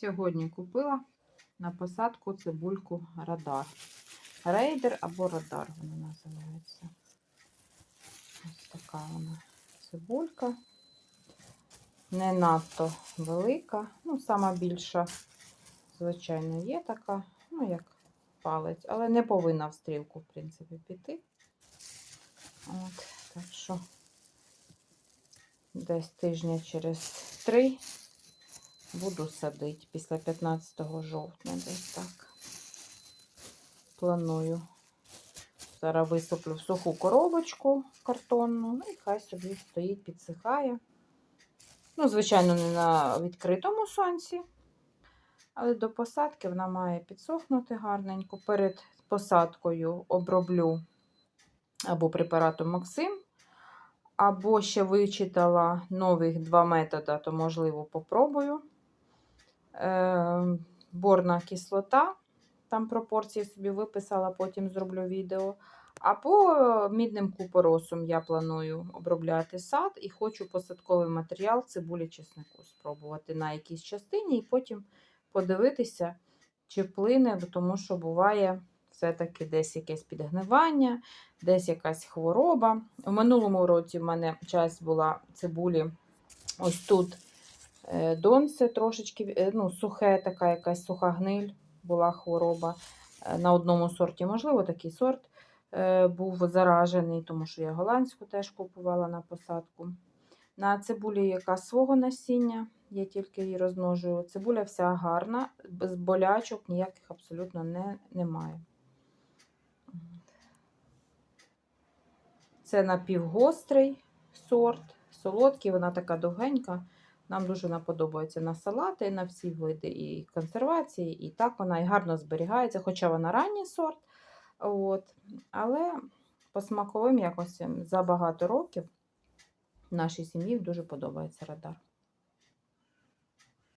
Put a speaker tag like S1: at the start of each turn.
S1: Сьогодні купила на посадку цибульку радар. Рейдер або радар вона називається. Ось така вона цибулька. Не надто велика. Ну, сама більша, звичайно, є така, ну, як палець, але не повинна в стрілку, в принципі, піти. От, так що десь тижня через три буду садити після 15 жовтня, десь так. Планую. Зараз висиплю в суху коробочку картонну, ну і хай собі стоїть, підсихає. Ну, звичайно, не на відкритому сонці, але до посадки вона має підсохнути гарненько. Перед посадкою оброблю або препаратом Максим, або ще вичитала нових два методи, то, можливо, попробую. Е, борна кислота, там пропорції собі виписала, потім зроблю відео. Або мідним купоросом я планую обробляти сад і хочу посадковий матеріал цибулі чеснику спробувати на якійсь частині, і потім подивитися, чи вплине, тому що буває все-таки десь якесь підгнивання, десь якась хвороба. У минулому році в мене часть була цибулі ось тут донце трошечки е, ну, сухе, така якась суха гниль була хвороба. Е, На одному сорті, можливо, такий сорт е, був заражений, тому що я голландську теж купувала на посадку. На цибулі яка свого насіння, я тільки її розмножую. Цибуля вся гарна, без болячок ніяких абсолютно не, немає. Це напівгострий сорт, солодкий, вона така довгенька. Нам дуже вона подобається на салати, на всі види і консервації, і так вона і гарно зберігається, хоча вона ранній сорт. От. Але по смаковим якось за багато років нашій сім'ї дуже подобається радар.